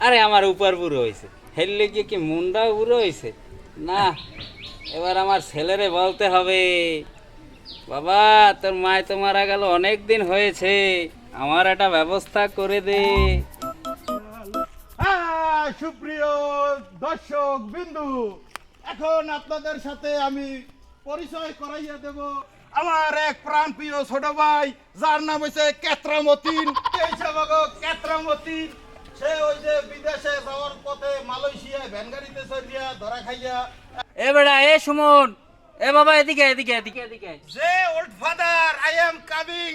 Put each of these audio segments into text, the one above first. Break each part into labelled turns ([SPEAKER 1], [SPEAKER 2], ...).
[SPEAKER 1] আরে আমার উপর বুড়ো হয়েছে হেললে গিয়ে কি মুন্ডা বুড়ো হয়েছে না এবার আমার ছেলেরে বলতে হবে বাবা তোর মায় তো মারা গেল অনেক দিন হয়েছে আমার একটা ব্যবস্থা করে দে
[SPEAKER 2] হ্যাঁ, সুপ্রিয় দর্শক বিন্দু এখন আপনাদের সাথে আমি পরিচয় করাইয়া দেব আমার এক প্রাণপ্রিয় ছোট ভাই যার নাম এই সবাগো কেত্রামতিন সে ওই যে বিদেশে যাওয়ার পথে মালয়েশিয়ায় ভ্যান গাড়িতে ধরা খাইয়া
[SPEAKER 1] এ বেড়া এ সুমন এ বাবা এদিকে এদিকে এদিকে এদিকে।
[SPEAKER 2] যে old father I am coming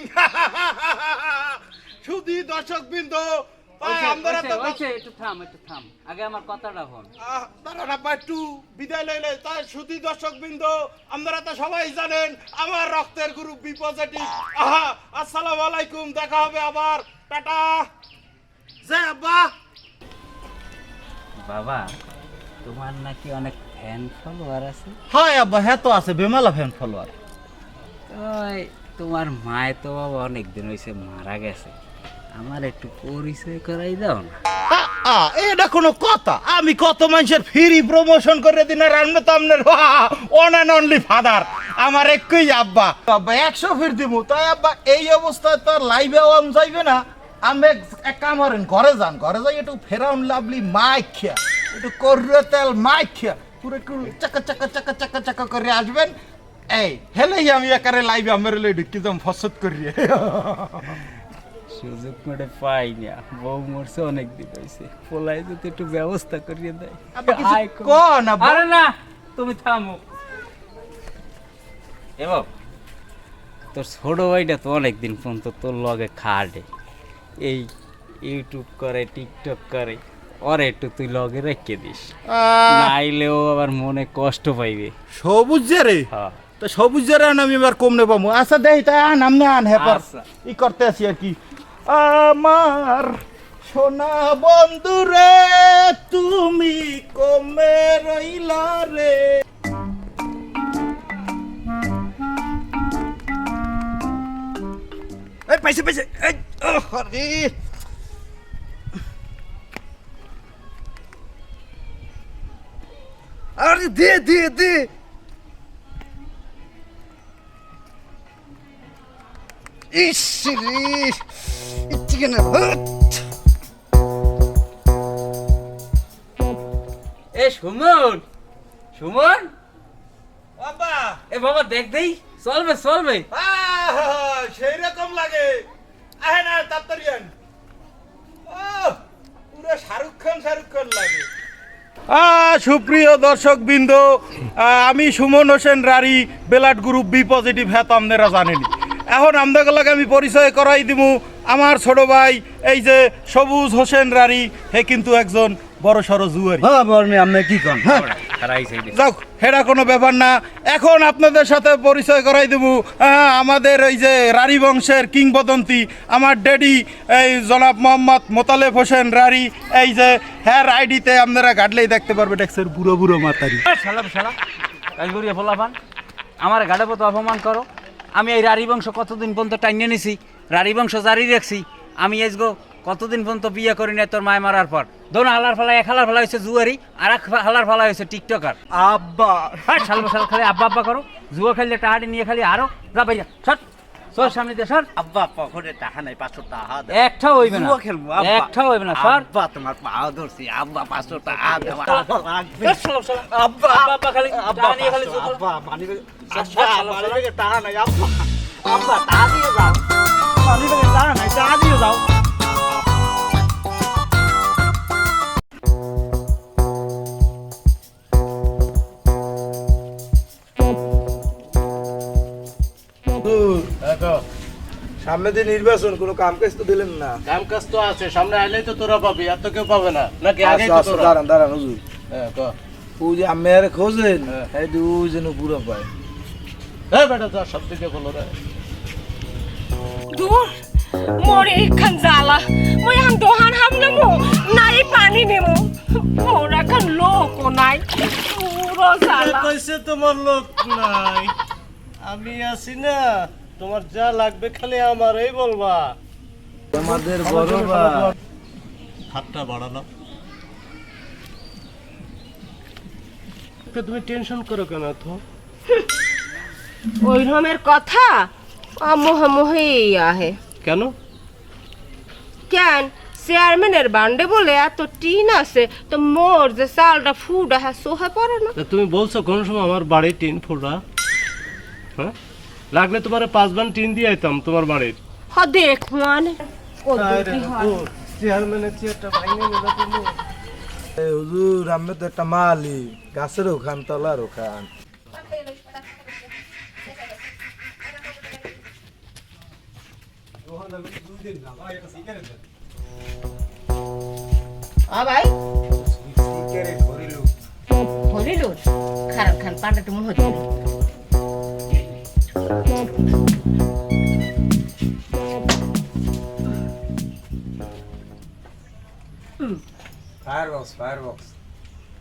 [SPEAKER 2] শুধু দর্শক বিন্দু আমরা
[SPEAKER 1] ওইছে,
[SPEAKER 2] তো
[SPEAKER 1] ওইছে, একটু থাম একটু থাম। আগে আমার কথাটা হন
[SPEAKER 2] দাঁড়ান আব্বা একটু বিদায় লইলে তাই শুধু দর্শক বৃন্দ আপনারা তো সবাই জানেন আমার রক্তের গ্রুপ বি পজিটিভ আহা আসসালামু আলাইকুম দেখা হবে আবার। টাটা। জে আব্বা।
[SPEAKER 1] বাবা তোমার নাকি অনেক ফ্যান ফলোয়ার আছে?
[SPEAKER 2] হয় আব্বা হ্যাঁ তো আছে বেমালা ফ্যান ফলোয়ার
[SPEAKER 1] তোমার মায় তো বাবা অনেক দিন হয়েছে মারা গেছে। আমার একটু পরিচয় করাই দাও না।
[SPEAKER 2] এটা কোনো কথা। আমি কত মানুষের ফ্রি প্রমোশন করে দিন আর আমি তো আপনার অন অ্যান্ড অনলি ফাদার আমার একই আব্বা। আব্বা, একশো ফির দিব তাই আব্বা, এই অবস্থায় তো লাইভে আম যাইবে না। আমি এক- কাম করেন, ঘরে যান। ঘরে যাই, একটু ফেরাউন লাভলি মাইক খেয়া একটু কররে তেল মাইক খেয়া পুরো একটু চাকা চাকা চাকা চাকা চাকা করে আসবেন। এই, হেলেই আমি একারে লাইভে আমার ঢুকি যাম ফসত করিয়ে
[SPEAKER 1] সুযোগ করে পাই না বউ মরছে অনেক দিন হয়েছে পোলাই যদি একটু ব্যবস্থা করিয়ে দেয়। আরে না তুমি থামো। এবং তোর ছোট ভাইটা তো অনেকদিন পর্যন্ত তোর লগে খাটে। এই ইউটিউব করে টিকটক করে ওরে একটু তুই লগে রেখে দিস। নাইলেও আবার মনে কষ্ট পাইবে।
[SPEAKER 2] সবুজ যে রে?
[SPEAKER 1] হ্যাঁ।
[SPEAKER 2] তো সবুজ যে আন আমি এবার কম নেব আচ্ছা দেই তাই আন আমনে আন
[SPEAKER 1] আচ্ছা।
[SPEAKER 2] ই করতে আছি আর কি। আমার সোনা বন্ধু রে তুমি কমে রইলা রে। পাইছে পাইছে। আরে দে দে দে। ইস রে ইচ্ছে না
[SPEAKER 1] এ সুমন সুমন?
[SPEAKER 2] বাবা।
[SPEAKER 1] এ বাবা দেখ দেই চলবে চলবে।
[SPEAKER 2] সেই রকম লাগে। আহে না পুরো শাহরুখ খান শাহরুখ খান লাগে। সুপ্রিয় দর্শক বৃন্দ আমি Suman Hossain Rari blood group B positive হ্যাঁ তো আপনারা জানেনি এখন লাগে আমি পরিচয় করাই দিব আমার ছোট ভাই এই যে সবুজ হোসেন রারি হে কিন্তু একজন বড় সড়ো জুয়ারি।
[SPEAKER 3] হ্যাঁ বর্মি আপনি কি কন?
[SPEAKER 2] যাক হেরা কোনো ব্যাপার না। এখন আপনাদের সাথে পরিচয় করাই দেব আমাদের এই যে রারি বংশের কিংবদন্তি আমার ড্যাডি এই জনাব মোহাম্মদ মোতালেব হোসেন রারি এই যে হ্যার আইডিতে আপনারা ঘাটলেই দেখতে পারবে ট্যাক্সের বুড়ো বুড়ো মাতারি।
[SPEAKER 1] শালা শালা কাজগুড়িয়া ফলাফান। আমার গাড়ে পথ অপমান করো। আমি এই রারি বংশ কতদিন পর্যন্ত টাইনে নিছি? রারি বংশ জারি রাখছি। আমি এসগো কতদিন পর্যন্ত বিয়ে করি নাই তোর মায় মারার পর? দোন হালার ফালা এক হালার ফালা হয়েছে জুয়ারি আর এক হালার ফালা হয়েছে টিকটকার।
[SPEAKER 2] আব্বা।
[SPEAKER 1] হ্যাঁ সাল সাল খালি আব্বা আব্বা করো। জুয়া খেললে টাহাটি নিয়ে খালি আরও যা ভাইয়া সর। সর সামনে দিয়ে স্যার
[SPEAKER 3] আব্বা পকেটে টাকা নাই পাঁচশো টাকা
[SPEAKER 1] একটা হইবে না।
[SPEAKER 3] খেলব
[SPEAKER 1] একটা হইবে না স্যার
[SPEAKER 3] আব্বা তোমার পা ধরছি। আব্বা পাঁচশো টাকা দেওয়া
[SPEAKER 1] শালা।
[SPEAKER 3] আব্বা
[SPEAKER 1] আব্বা খালি
[SPEAKER 3] আব্বা
[SPEAKER 1] খালি
[SPEAKER 3] আব্বা মানি
[SPEAKER 1] আচ্ছা।
[SPEAKER 3] ব্যাগে টাকা নাই আব্বা। আব্বা টাকা দিয়ে যাও।
[SPEAKER 4] সামনে যে নির্বাচন কোনো কাম কাজ তো দিলেন না।
[SPEAKER 5] কাম কাজ তো আছে সামনে আইলেই তো তোরা পাবি আর তো কেউ পাবে না। নাকি আগেই
[SPEAKER 4] আচ্ছা
[SPEAKER 5] তো
[SPEAKER 4] আচ্ছা
[SPEAKER 5] তোরা?
[SPEAKER 4] দাঁড়ান দাঁড়ান হুজুর।
[SPEAKER 5] হ্যাঁ, ক।
[SPEAKER 4] ও যে আমের খোঁজেন
[SPEAKER 5] হ্যাঁ।
[SPEAKER 4] এই যে যেন পুরো পায়।
[SPEAKER 5] এই বেটা যা সব দিকে বলো রে।
[SPEAKER 6] দূর মোরে এখান জ্বালা। মই এখন দোহান হাম নেমু নাই পানি নেমু। মোর এখন লোক নাই পুরো জ্বালা।
[SPEAKER 5] কইছে তোমার লোক নাই। আমি আছি না। তোমার যা লাগবে খালি আমারই বলবা।
[SPEAKER 4] আমাদের বড় বা
[SPEAKER 5] হাতটা বাড়ানো তুমি টেনশন করো কেন তো
[SPEAKER 6] ওই রকমের কথা? আমোহ মোহেই আহে।
[SPEAKER 5] কেন?
[SPEAKER 6] কেন? চেয়ারম্যানের বান্ডে বলে এত টিন আছে তো মোর যে চালটা ফুডা হ্যাঁ সোহা পড়ে না
[SPEAKER 5] তা তুমি বলছো কোন সময় আমার বাড়ির টিন ফোড়া? হ্যাঁ? লাগলে তোমার পাঁচ বান টিন দিয়ে আইতাম তোমার বাড়ির।
[SPEAKER 6] হ দেখ কি।
[SPEAKER 5] চেয়ারম্যানের চেয়ারটা ভাঙে তুমি
[SPEAKER 4] এই হুজুর আমি তো একটা মালিক। গাছেরও খান তলারও খান
[SPEAKER 6] হরিল খারাপ খান পাটা তুমি হতে
[SPEAKER 4] fire box fire box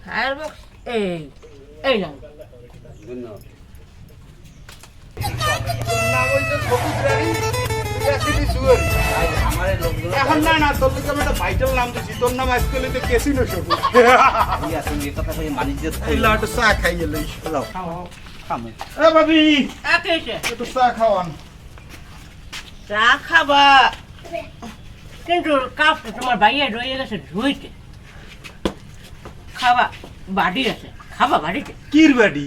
[SPEAKER 6] fire box এই এই না
[SPEAKER 2] এখন না না তোর লোকে আমি একটা ভাইটাল নাম দিছি। তোর নাম আজকাল তো কেসিনো সবু এই লাটু চা খাইয়ে লইস এ ভাবি একটু চা খাওয়ান।
[SPEAKER 3] চা খাবা। কিন্তু কাপটা তোমার ভাইয়া রয়ে গেছে ধুইতে খাবা বাড়ি আছে। খাবা বাড়িতে
[SPEAKER 2] কির বাড়ি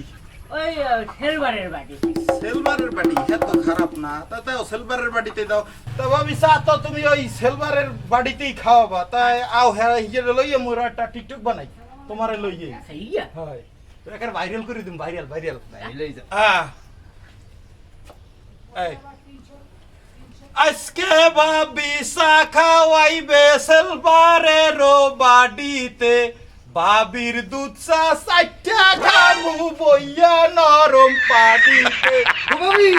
[SPEAKER 3] ওই সেলবারের বাড়ি
[SPEAKER 2] সেলভারের বাড়ি এত খারাপ না। তা তাও সেলভারের বাড়িতে দাও। তা ভাবি চা তো তুমি ওই সেলভারের বাড়িতেই খাওয়াবা। তাই আও হ্যাঁ হিজে লইয়ে মোরা একটা টিকটক বানাই। তোমারে লইয়ে।
[SPEAKER 3] সেইয়া
[SPEAKER 2] হয়। তো এখানে ভাইরাল করে দিম ভাইরাল ভাইরাল আজকে ভাবি চা খাওয়াইবে সেলভারের বাড়িতে। বাবির দুধ চা চাইটা খামু বইয়া নরম পাডিতে ভাবি।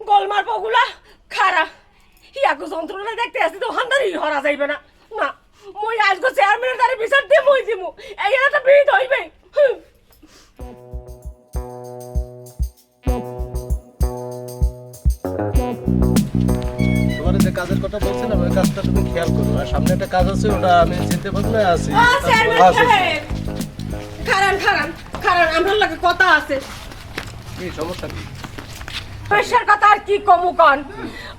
[SPEAKER 6] গোলমার পগুলা খারা ইয়াকু যন্ত্রণা দেখতে আসি তো হান্দারি হরা যাইবে না। না মই আজকে চেয়ারম্যানের দ্বারা বিচার দিয়ে মই দিমু। এই একটা বিহিত হইবে।
[SPEAKER 5] তোমার যে কাজের কথা বলছিলাম ওই কাজটা তুমি খেয়াল করো। আর সামনে একটা কাজ আছে ওটা আমি চিনতে পারলে আছি।
[SPEAKER 6] সাহেব! খারান খারান খারান আমার লাগে কথা আছে।
[SPEAKER 5] কি সমস্যা কি?
[SPEAKER 6] পেশার কথা আর কি কমু কন?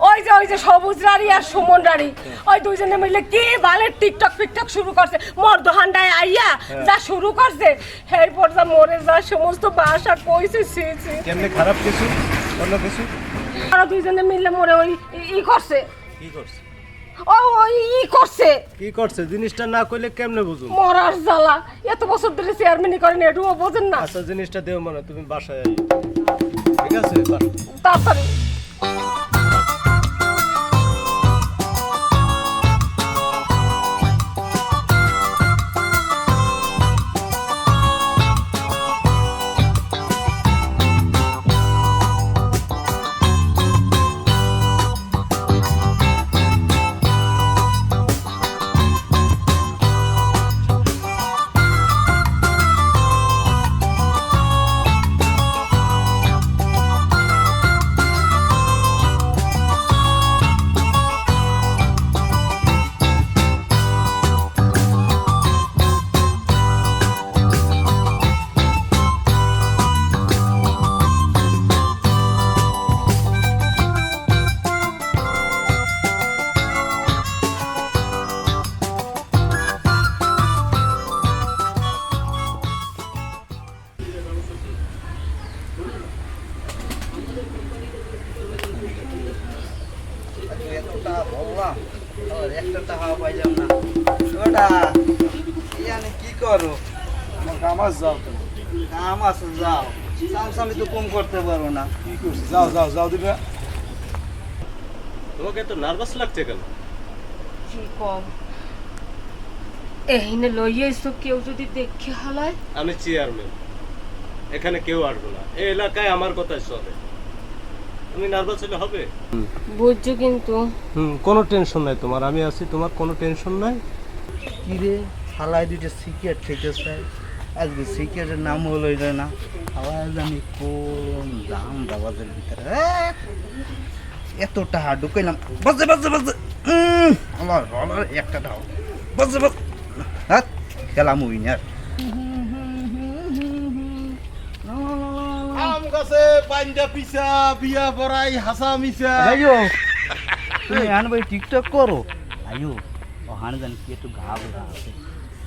[SPEAKER 6] ওই যে ওই যে সবুজ রানী আর সুমন রানী ওই দুইজনে মিলে কি বালের টিকটক ফিকটক শুরু করছে? মর্দহান্ডায় আইয়া যা শুরু করছে এই পর্যা মরে যা সমস্ত বাসা কইছে ছি
[SPEAKER 5] কেমনে খারাপ কিছু? অন্য কিছু?
[SPEAKER 6] আর দুইজনে মিলে মরে ওই ই- করছে।
[SPEAKER 5] কি করছে?
[SPEAKER 6] ও ওই ই করছে।
[SPEAKER 5] কি করছে? জিনিসটা না কইলে কেমনে বুঝুম?
[SPEAKER 6] মরার জ্বালা। এত বছর ধরে চেয়ারম্যানই করেন এটুও বোঝেন না।
[SPEAKER 5] আচ্ছা জিনিসটা দেও মনে তুমি বাসায় ঠিক আছে বাস।
[SPEAKER 6] তাড়াতাড়ি
[SPEAKER 7] ওটা ইয়ানে কি করো?
[SPEAKER 4] আমার কাম যাও তুমি।
[SPEAKER 7] কাম যাও। চামচামি তো কম করতে পারব না।
[SPEAKER 4] কি করছিস যাও যাও যাও দিবে।
[SPEAKER 5] তোমাকে এত নার্ভাস লাগছে কেন?
[SPEAKER 6] কি কম? কেউ যদি দেখে হালায়।
[SPEAKER 5] আমি চেয়ারম্যান এখানে কেউ আসবে না। এই এলাকায় আমার কথাই চলে। তুমি নার্ভাস হলে হবে?
[SPEAKER 6] বুঝছ কিন্তু।
[SPEAKER 5] হুম কোনো টেনশন নাই তোমার আমি আছি তোমার কোনো টেনশন নাই?
[SPEAKER 7] কিরে ফালাই দুইটা সিগারেট খেতেছে আজকে সিগারেটের নাম হলো এটা না। আবার জানি কোন দাম দাবাজের ভিতরে? এ, এত টাকা ঢুকাইলাম। বাজে বাজে বাজে। আমার আমার একটা টাকা বাজে বাজে। হ্যাঁ খেলাম উইনার
[SPEAKER 2] আম গাছে পাঞ্জা পিসা বিয়া বড়াই হাসা
[SPEAKER 7] ভাইও তুমি আন ভাই টিকটক করো। আইও ওখানে জানি কি একটু ঘাবড়া আছে।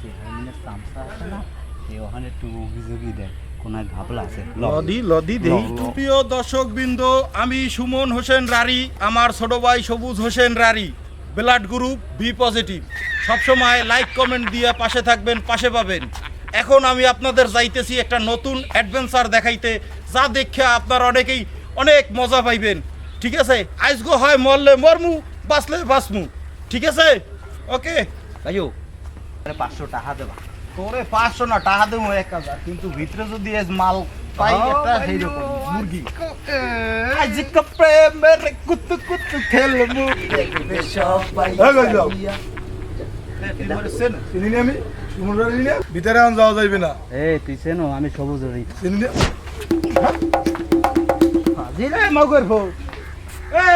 [SPEAKER 7] সেখানে তামসা আছে না সে ওখানে একটু অভিযোগই দেয়। কোন ঘাবলা আছে।
[SPEAKER 2] লদি লদি দেই। প্রিয় দর্শক বৃন্দ আমি সুমন হোসেন রারি আমার ছোট ভাই Sabuj Hossain Rari. Blood group B positive. সবসময় লাইক কমেন্ট দিয়ে পাশে থাকবেন পাশে পাবেন। এখন আমি আপনাদের যাইতেছি একটা নতুন অ্যাডভেঞ্চার দেখাইতে যা দেখে আপনারা অনেকেই অনেক মজা পাইবেন। ঠিক আছে? আজগো হয় মরলে মরমু বাঁচলে বাঁচমু। ঠিক আছে? ওকে?
[SPEAKER 7] ভাইও আরে পাঁচশো টাকা দেবা। তোরে পাঁচশো না টাকা দেবো এক হাজার। কিন্তু ভিতরে যদি এস মাল পাই একটা সেইরকম মুরগি। আজকে প্রেমের কুতু কুতু
[SPEAKER 4] ভাই যাও।
[SPEAKER 7] সাইয়া।
[SPEAKER 4] চিনি নি আমি? ভিতরে এখন যাওয়া যাইবে না।
[SPEAKER 7] এই তুই চেনো আমি সবুজ
[SPEAKER 4] না
[SPEAKER 2] মগর এ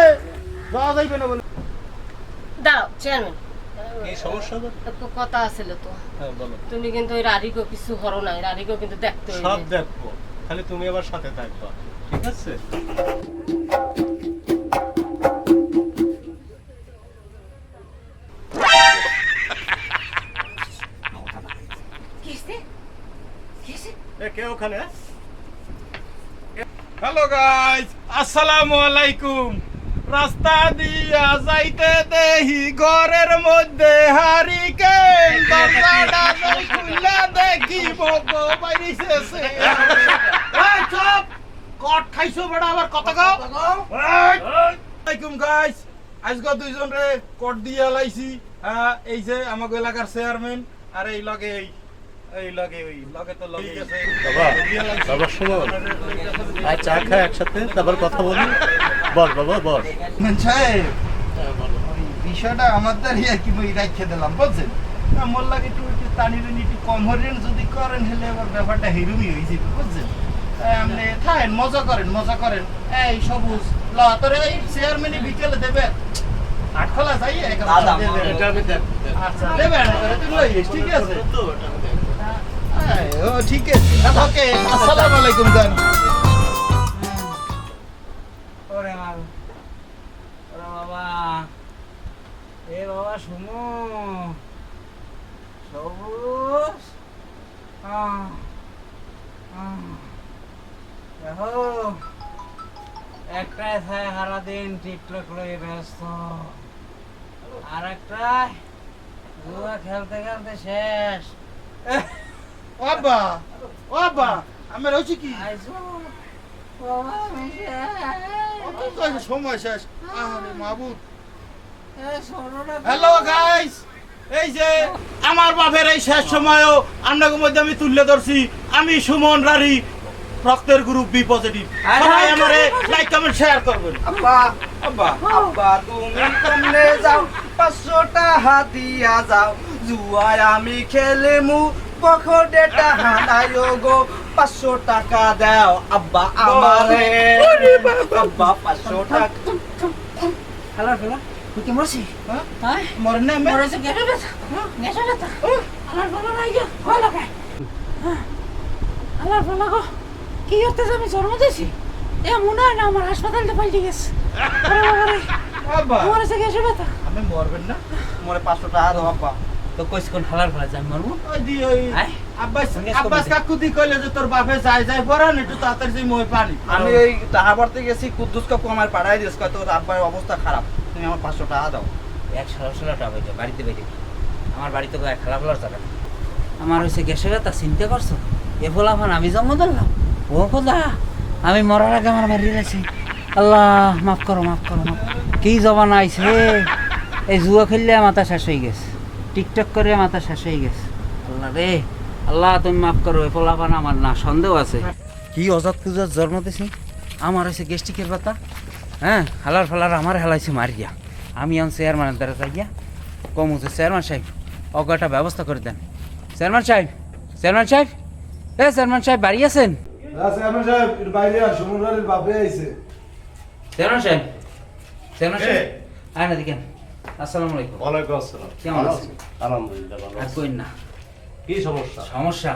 [SPEAKER 2] যাওয়া যাইবে না বলে।
[SPEAKER 6] দাঁড়াও চেয়ারম্যান
[SPEAKER 5] এই সমস্যা হবে?
[SPEAKER 6] কথা আছিল তো।
[SPEAKER 5] হ্যাঁ বলো।
[SPEAKER 6] তুমি কিন্তু ওই রারিকো কিছু করো রারিকো কিন্তু দেখতে
[SPEAKER 5] সব দেখব। খালি তুমি আবার সাথে থাকবা। ঠিক আছে? কে ওখানে?
[SPEAKER 2] হ্যালো গাইস আসসালামু আলাইকুম। রাস্তা দিয়া যাইতে দেহি ঘরের মধ্যে হারিকেন দরজাটা যাই খুললা দেখি বগো বাইরিছে এই চুপ! কট খাইছো বড় আবার কত গাও আলাইকুম গাইস আজকে দুইজন রে কট দিয়া লাইছি হ্যাঁ, এই যে আমাকে এলাকার চেয়ারম্যান আর এই লগে এই।
[SPEAKER 5] চা খাই একসাথে তারপর কথা বলি। বল বাবা বল
[SPEAKER 2] সাহেব বিষয়টা আমাদের আর কি মই দিলাম বুঝছেন? না মোর একটু একটু টানি টানি একটু কম হরেন যদি করেন হলে আবার ব্যাপারটা হিরুমি হয়ে যাবে বুঝছেন? আপনি থাকেন মজা করেন মজা করেন। এই সবুজ ল তোর এই চেয়ারম্যানই বিকেলে দেবে। আটখোলা যাই আচ্ছা দেবে আইস, ঠিক আছে? ও ঠিক আছে।
[SPEAKER 1] আহ, আহ। দেখো একটাই সারাদিন টিকটক লয়ে ব্যস্ত। আর একটাই খেলতে খেলতে শেষ।
[SPEAKER 2] ও আব্বা আমি রয়েছি কি
[SPEAKER 1] বাবা
[SPEAKER 2] সময় শেষ হ্যালো গাইস এই যে আমার বাপের এই শেষ সময়ও আপনাদের মধ্যে আমি তুলে ধরছি। আমি সুমন রারি রক্তের গ্রুপ বি পজিটিভ সবাই আমারে লাইক কমেন্ট শেয়ার করবেন।
[SPEAKER 7] আব্বা
[SPEAKER 2] আব্বা
[SPEAKER 7] আব্বা তুমি যাও পাঁচশো টাকা দিয়া যাও। জুয়ায় আমি খেলে মু পকেটে টাকা নাই গো পাঁচশো টাকা দাও আব্বা আমারে। আব্বা পাঁচশো টাকা।
[SPEAKER 1] খেলার খেলা তুই কি হ্যাঁ?
[SPEAKER 2] মরে না
[SPEAKER 1] মরেছে গেছে ব্যথা গেছে ব্যথা নাই গো লাগে। গো কি করতে আমি? জন্ম দিয়েছি এ মনে হয় না আমার হাসপাতালটা পাল্টে গেছে। মরেছে গেছে ব্যথা
[SPEAKER 2] আমি মরবেন না।
[SPEAKER 7] মোরে পাঁচশো টাকা দাও আব্বা।
[SPEAKER 1] তো কইস কোন খেলার ফেলা যাই মরবো
[SPEAKER 2] ওই দি ওই
[SPEAKER 1] আয়।
[SPEAKER 2] আব্বাস আব্বাস কাকু দি কইলে যে তোর বাপে যায় যায় পড়ান একটু তাড়াতাড়ি যাই মই পানি
[SPEAKER 7] আমি ওই গেছি কুদ্দুস কাকু আমার পাড়ায় দিস কয় তোর আব্বার অবস্থা খারাপ তুমি আমার পাঁচশো টাকা দাও।
[SPEAKER 1] এক বাড়িতে বাইতে আমার বাড়িতে তো এক। আমার হয়েছে গ্যাসে ব্যথা চিন্তা করছ এ ফলাফান আমি জন্ম দিলাম ও খোদা আমি মরার আগে আমার বাড়ি গেছি। আল্লাহ মাফ করো মাফ করো মাফ কি জবান আইছে এই জুয়া খেললে মাথা শেষ হয়ে গেছে। টিকটক করে মাথা শেষ হয়ে গেছে। আল্লাহ রে আল্লাহ তুমি মাফ করো এ ফলাফান আমার না সন্দেহ আছে। কি অজাত পূজার জন্ম দিছি? আমার হয়েছে গেস্টিকের পাতা হ্যাঁ? হালার ফালার আমার হেলাইছে মারিয়া। আমি আন চেয়ারম্যানের দ্বারা যাইয়া কম হচ্ছে চেয়ারম্যান সাহেব অজ্ঞাটা ব্যবস্থা করে দেন। চেয়ারম্যান সাহেব চেয়ারম্যান সাহেব এ চেয়ারম্যান সাহেব বাড়ি আছেন?
[SPEAKER 4] চেয়ারম্যান সাহেব এর বাইরে আর বাপে আইছে।
[SPEAKER 1] চেয়ারম্যান সাহেব চেয়ারম্যান সাহেব আয় না দেখেন। আসসালামু আলাইকুম।
[SPEAKER 5] ওয়ালাইকুম আসসালাম।
[SPEAKER 1] কেমন আছেন?
[SPEAKER 5] আছি? আলহামদুলিল্লাহ ভালো
[SPEAKER 1] আর। না।
[SPEAKER 5] কি সমস্যা?
[SPEAKER 1] সমস্যা?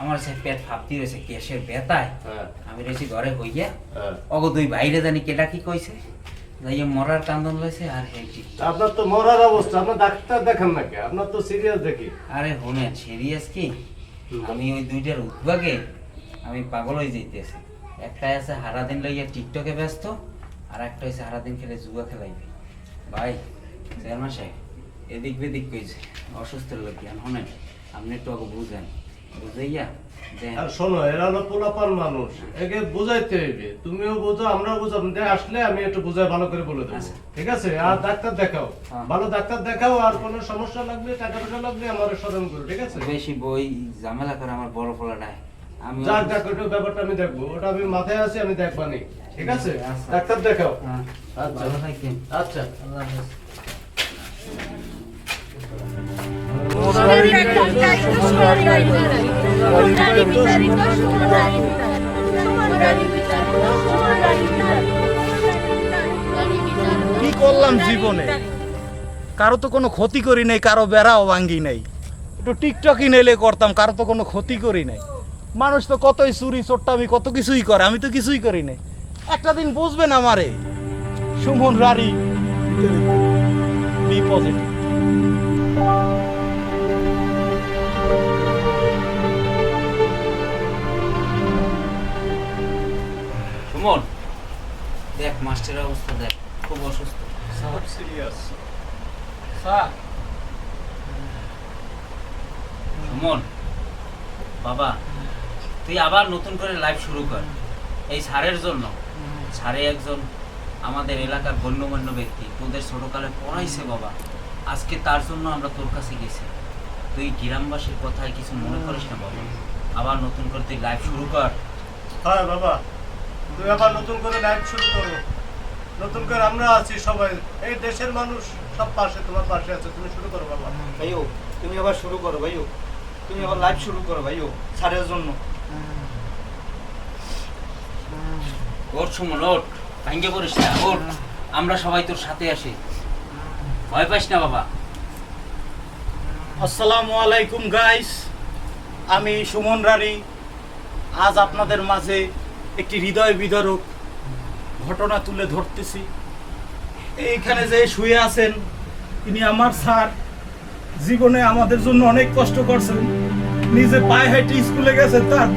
[SPEAKER 1] আমার সে পেট ফাপতি রয়েছে গ্যাসের ব্যথায়।
[SPEAKER 5] হ্যাঁ।
[SPEAKER 1] আমি রয়েছি ঘরে হইয়া।
[SPEAKER 5] হ্যাঁ।
[SPEAKER 1] অগ দুই বাইরে জানি কেটা কি কইছে। যাইয়ে মরার কান্দন লইছে আর হেঁটি
[SPEAKER 5] আপনার তো মরার অবস্থা আপনার ডাক্তার দেখান নাকি আপনার তো সিরিয়াস দেখি।
[SPEAKER 1] আরে হোনেন সিরিয়াস কি? আমি ওই দুইটার উদ্ভাগে আমি পাগল হয়ে যাইতেছি। একটা আছে সারাদিন লইয়া টিকটকে ব্যস্ত আর একটা হচ্ছে সারাদিন খেলে জুয়া খেলাইবে। ভাই চেয়ারম্যান সাহেব এদিক বেদিক কইছে অসুস্থ লোক হোনেন? আপনি একটু আগে বুঝেন। বুঝাইয়া
[SPEAKER 5] আর শোনো এরা হলো পোলাপান মানুষ একে বুঝাইতে হইবে। তুমিও বুঝো আমরাও বুঝো আপনি আসলে আমি একটু বুঝাই ভালো করে বলে দেবো।
[SPEAKER 1] আচ্ছা।
[SPEAKER 5] ঠিক আছে? আর ডাক্তার দেখাও।
[SPEAKER 1] হ্যাঁ।
[SPEAKER 5] ভালো ডাক্তার দেখাও আর কোনো সমস্যা লাগবে টাকা পয়সা লাগবে আমার স্মরণ করো ঠিক আছে?
[SPEAKER 1] বেশি বই ঝামেলা করে আমার বড় ফলাটায়। আমি
[SPEAKER 5] যাক যাক ওটা ব্যাপারটা আমি দেখব। ওটা আমি মাথায় আছি আমি দেখবানি। ঠিক আছে?
[SPEAKER 1] আচ্ছা।
[SPEAKER 5] ডাক্তার দেখাও।
[SPEAKER 1] হ্যাঁ,
[SPEAKER 5] আচ্ছা।
[SPEAKER 1] ভালো থাকেন।
[SPEAKER 2] কি করলাম জীবনে? কারও তো কোনো ক্ষতি করি নাই, কারও বেড়াও ভাঙ্গি নাই। একটু টিকটকই নেলে করতাম, কারও তো কোনো ক্ষতি করি নাই। মানুষ তো কতই চুরি চোট্টামি কত কিছুই করে, আমি তো কিছুই করি নাই। একটা দিন বুঝবেন আমারে, সুমন রারি বি পজিটিভ
[SPEAKER 1] অবস্থা দেখ খুব অসুস্থ।
[SPEAKER 5] সব সিরিয়াস
[SPEAKER 1] সুমন বাবা তুই আবার নতুন করে লাইভ শুরু কর। এই সারের জন্য সারে একজন আমাদের এলাকার গণ্যমান্য ব্যক্তি তোদের ছোটকালে পড়াইছে বাবা। আজকে তার জন্য আমরা তোর কাছে গেছি। তুই গ্রামবাসীর কথায় কিছু মনে করিস না বাবা। আবার নতুন করে তুই লাইভ শুরু কর।
[SPEAKER 5] হ্যাঁ বাবা তুই আবার নতুন করে লাইফ শুরু করো। নতুন করে আমরা আছি সবাই। এই দেশের মানুষ সব পাশে তোমার পাশে আছে। তুমি শুরু করো বাবা।
[SPEAKER 7] ভাইও তুমি আবার শুরু করো ভাইও। তুমি আবার লাইভ শুরু করো ভাইও সারের জন্য।
[SPEAKER 1] ওঠ সুমন ওঠ। ভাঙ্গে পড়িস না ওঠ। আমরা সবাই তোর সাথে আসি ভয় পাইস না বাবা।
[SPEAKER 2] আসসালামু আলাইকুম গাইস আমি সুমন রানী। আজ আপনাদের মাঝে একটি হৃদয় বিদারক ঘটনা তুলে ধরতেছি। এইখানে যে শুয়ে আছেন তিনি আমার স্যার। জীবনে আমাদের জন্য অনেক কষ্ট করছেন। নিজে পায়ে হাইটে স্কুলে গেছেন তার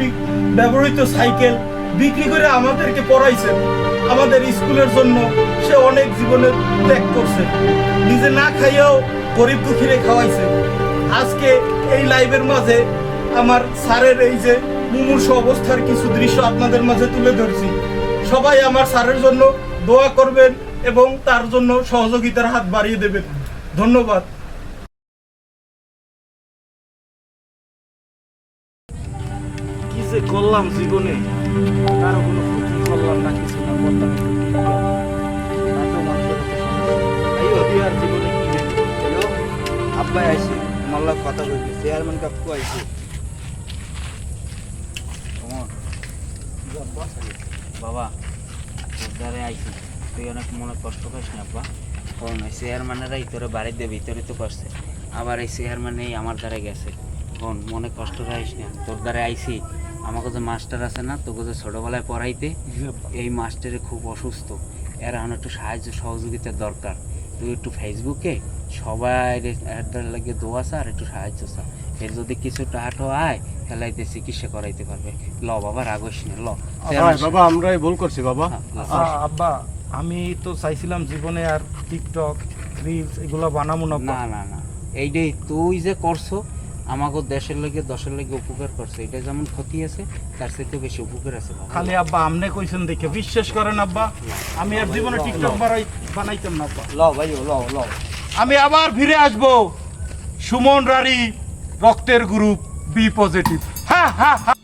[SPEAKER 2] ব্যবহৃত সাইকেল বিক্রি করে আমাদেরকে পড়াইছেন। আমাদের স্কুলের জন্য সে অনেক জীবনে ত্যাগ করছে। নিজে না খাইয়াও গরিব দুঃখীরে খাওয়াইছে। আজকে এই লাইভের মাঝে আমার স্যারের এই যে মুমূর্ষ অবস্থার কিছু দৃশ্য আপনাদের মাঝে তুলে ধরছি। সবাই আমার স্যারের জন্য দোয়া করবেন এবং তার জন্য সহযোগিতার হাত বাড়িয়ে দেবেন। ধন্যবাদ। কি যে করলাম জীবনে কারও কোনো ক্ষতি করলাম না কিছু না করলাম। আর জীবনে কি?
[SPEAKER 7] আব্বাই আইছে মাল্লা কথা কইছে চেয়ারম্যান কাকু আইছে
[SPEAKER 1] সুমন বাবা তোর দ্বারে আইছি তুই অনেক মনে কষ্ট পাইস না আব্বা? কারণ এই চেয়ারম্যানেরা তোরে বাড়িতে ভিতরে তো করছে। আবার এই চেয়ারম্যানেই আমার দ্বারা গেছে। কোন মনে কষ্ট পাইস না। তোর দ্বারে আইছি। আমাকে যে মাস্টার আছে না তোকে যে ছোটোবেলায় পড়াইতে এই মাস্টারে খুব অসুস্থ। এর এখন একটু সাহায্য সহযোগিতার দরকার। তুই একটু ফেসবুকে সবাই লাগে দোয়া চা আর একটু সাহায্য চা। এর যদি কিছু টাহাটো আয় খেলাইতে চিকিৎসা করাইতে পারবে? ল বাবা রাগস না ল।
[SPEAKER 5] বাবা আমরাই ভুল করছি বাবা।
[SPEAKER 1] হ্যাঁ,
[SPEAKER 2] আব্বা আমি তো চাইছিলাম জীবনে আর টিকটক রিলস এগুলো বানাবো না।
[SPEAKER 1] না না না। এইটাই তুই যে করছ আমাকে দেশের লাগে দশের লাগে উপকার করছে। এটা যেমন ক্ষতি আছে তার সাথে বেশি উপকার আছে বাবা।
[SPEAKER 2] খালি আব্বা আমনে কইছেন দেখে। বিশ্বাস করেন আব্বা আমি আর জীবনে টিকটক বানাই বানাইতাম না আব্বা।
[SPEAKER 7] ল ভাই ল ল।
[SPEAKER 2] আমি আবার ফিরে আসব। সুমন রানী রক্তের গ্রুপ বি পজিটিভ হ্যাঁ হ্যাঁ